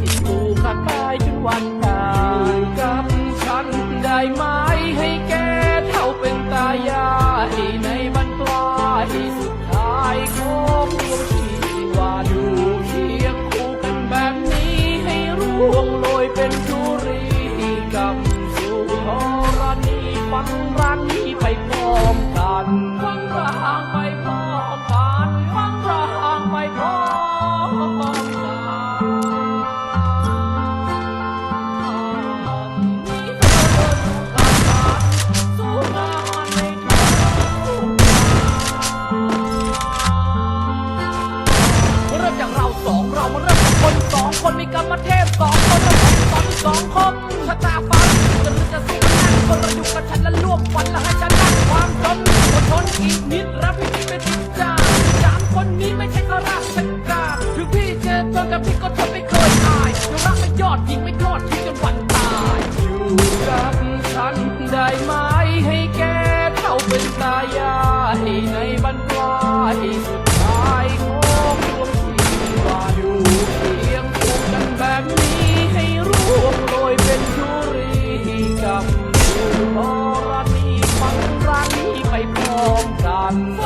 ที่อยู่ข้างกายจนวันตายกับฉันได้ไหมให้แกเท่าเป็นตายายในบรรปลายสุดท้ายของดวงชีวาอยู่เคียงคู่กันแบบนี้ให้ร่วงโรยเป็นธุรีกับสู่ธรณีฟังรันนี้ไปพร้อมกันฟังรางไปพร้อมกันฟังรางไปพร้อม อด ม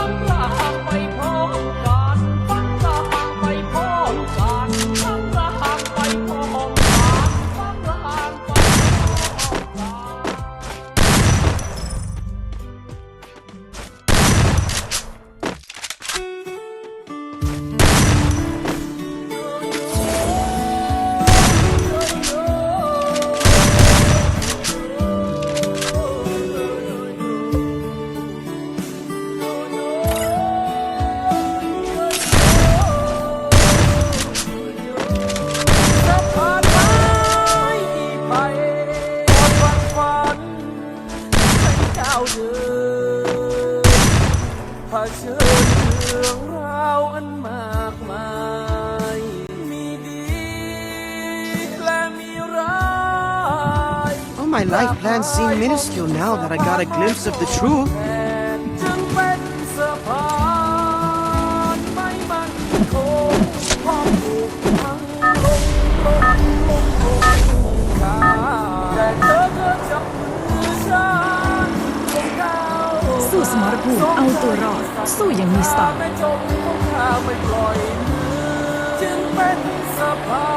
าวสู้สมรภูมิเอาตัวรอดสู้อย่างมีสไตล์ไม่จมคงข้าไม่ปล่อยมือจึงเป็นสะพา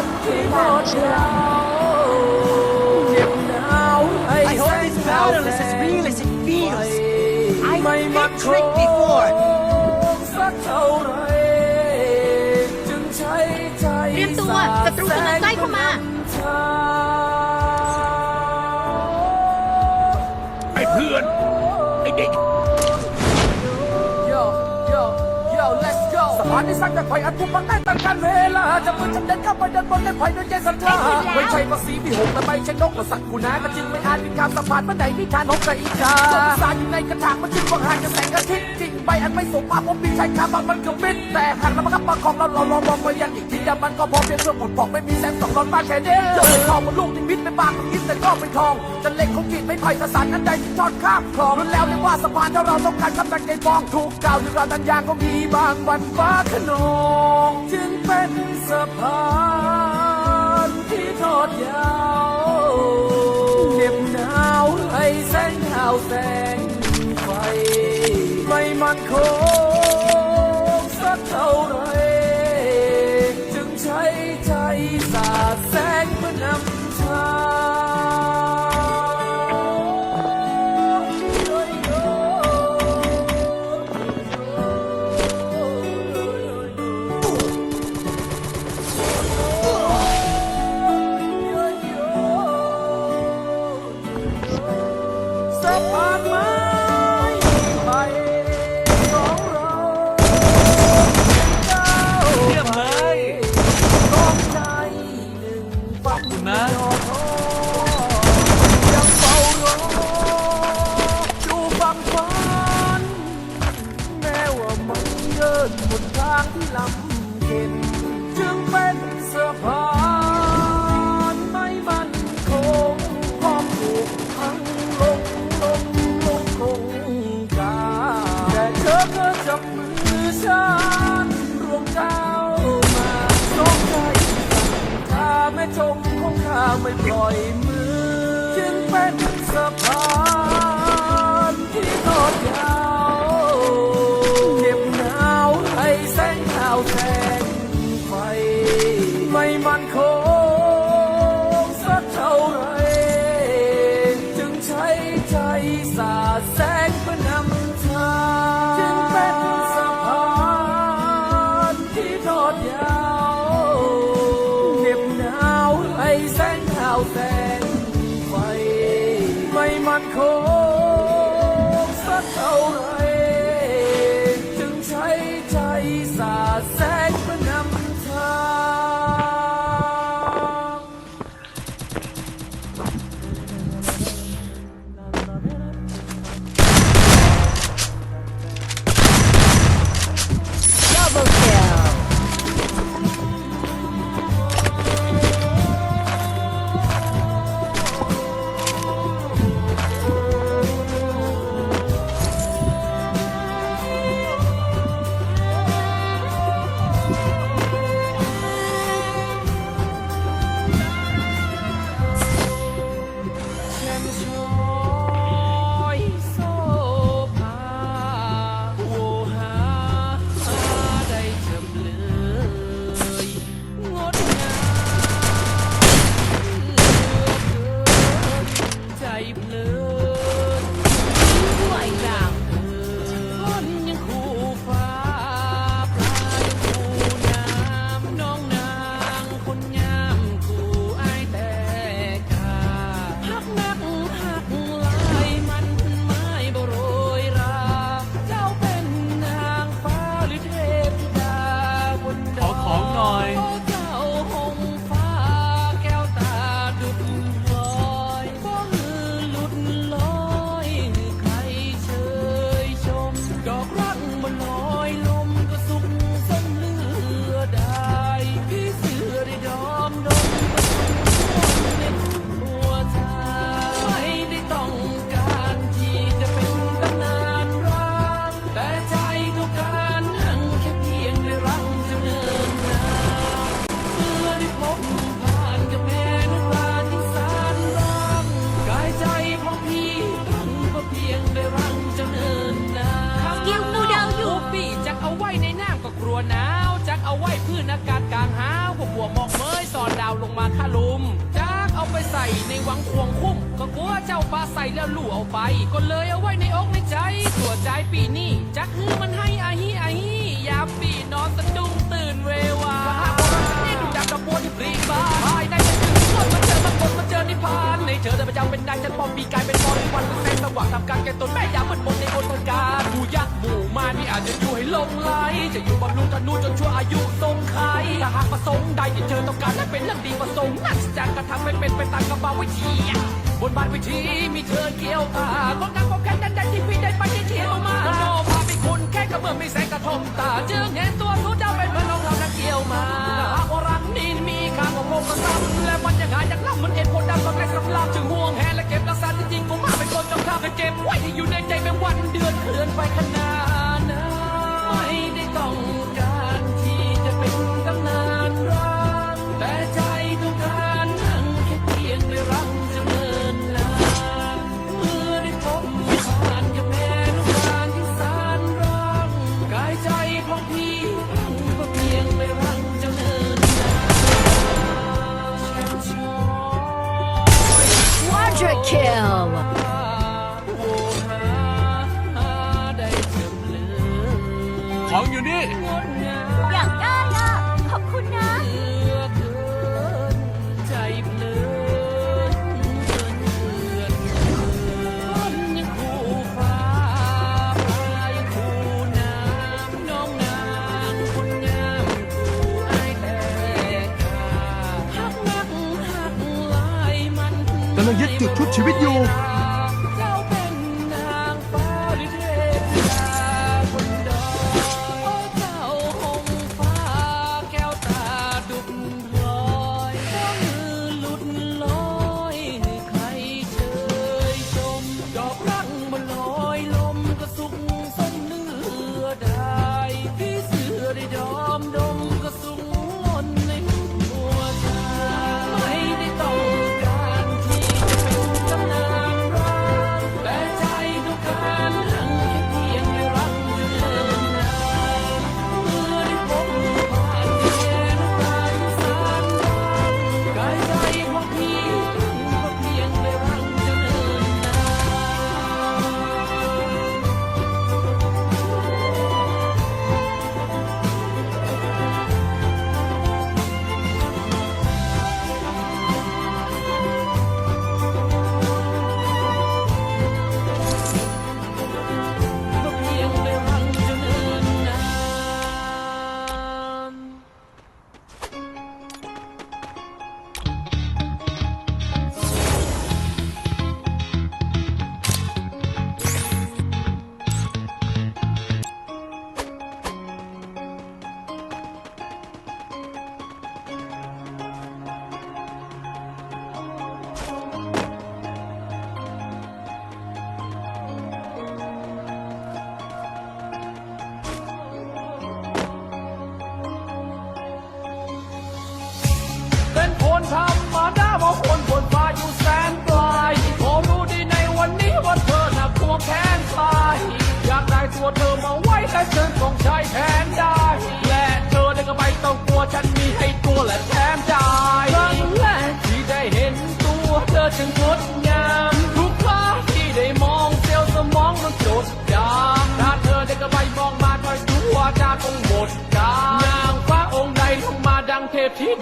นที่ทอดยาว battle is as real as it feels. I've ไม่ been มั่นค tricked ง before. สักเท่าไหรจึงใช้ใจเตรียมตัวศัตรูกำลังใกล้เข้ามาไอ้เพื่อน ไอ้เด็ก go สะพานที่สร้างจากไฟอันพุ่งมันได้ตั้งการเวลาจะมือฉันเดินเข้าไปเดินบนได้ไฟด้วยใจศรัทธาไม่ใช่ภาษีมีหกแต่ไม่ใช่นกกระสักกูนะก็จึงไม่อาจมีการสะพานเมื่อไดนิทานนกกระอีกาสงสารอยู่ในกระถางมันจึงวางหารกับแสงอาทิตย์จริง ใบอันไม่สมมาผมมีใช้คำมันคือมิตรแต่หากเรามาคับประคองเราเราลองมองไปยังอีกทีเดียวมันก็พอเพียงเพื่อหมดปอกไม่มีแสงสองร้อนมากแค่เดียวทองมันลูกที่มิตไม่บางมันคิดแต่ก็เป็นทองจะเล็กคงกีดไม่ไผ่กระสานนั้นใดที่ทอดข้ามคลองรุนแล้วเรียกว่าสะพานถ้าเราต้องการคำตัดใจฟองถูกกล่าวถึงเราดันยางก็มีบางวันฟ้าขนองจึงเป็นสะพานที่ทอดยาวเหน็บหนาวให้แสงดาวแสง ไม่ วังควงคุ้มก็กลัวเจ้าปลาใส่แล้วลู่เอาไป ก็เลยเอาไว้ในอกในใจตัวใจปีนี้จักฮือมันให้อาฮีอาฮียามปีนอนสะดุ้งตื่นเววานี่ดูดังกระบวนที่ปรีบานภายในจะถึงที่สุดมาเจอมาคนมาเจอนิพานในเธอแต่ประจำเป็นนายฉันปอมปีกายเป็นบริวันเป็นแสงสว่างทำการแก้ตนแม่ยามมืดมนในบนต้นการ งไหลจะอยู่บำรุงธนูจนชั่วอายุทรงไขถ้าหากประสงค์ใดที่เธอต้องการให้เป็นเรื่องดีประสงค์นั่นจะกระทำให้เป็นไปตามกระบาวิธีบนบานวิธีมีเธอเกี่ยวตาก็งามก็แค่นั้นใดที่พี่ได้ไปที่เที่ยวมาโนพาไปคุณแค่กระเบื้องไม่แสงกระทบตาจึงเห็นตัวรู้เจ้าเป็นเหมือนองเรานั้นเกี่ยวมาหากว่ารักนี้มีค่าของโลกก็ซ้ำและมันยังหายังล่ำมันเอ็นผลดำก็ไกลสำลับจึงห่วงแหนและเก็บรักษาจริงๆคงมาเป็นคนจงทำให้เก็บไว้ที่อยู่ในใจเป็นวันเดือนเคลื่อนไปขนา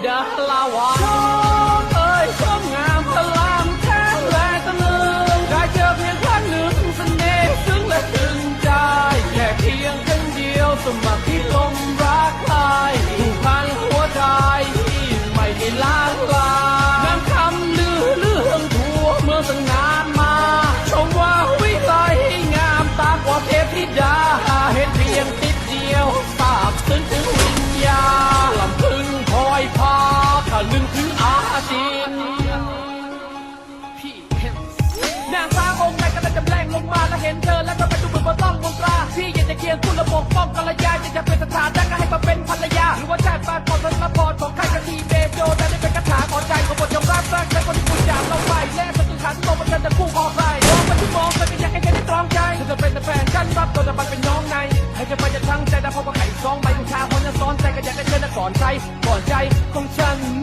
เนางฟ้าองค์ไหนกำลังจำแรงลงมาแล้วเห็นเธอแล้วก็ไปดูเหมอนว่าต้องวงกลาที่อยากจะเคียงคู่และปกป้องกัลยาจะจะเป็นสถานะก็ให้มาเป็นภรรยา หรือว่าชาติปานปอนทศพดของใครกันทีเบโยได้เป็นคาถาของใจของบทยอมรับรักและคนที่คุณอยากเราไปและสตุขันโตมันจะคู่ออใครมองมัที่มองมันป็นอยากให้ใธอได้ตรองใจเธอจะเป็นแฟนกันรับตัวแต่มันเป็นน้องในให้จะไปจะทั้งใจแต่พอมาไข่ซองใบกัชาคนจะซ้อนใจก็อยากให้เธอได้สอนใจก่อนใจของฉัน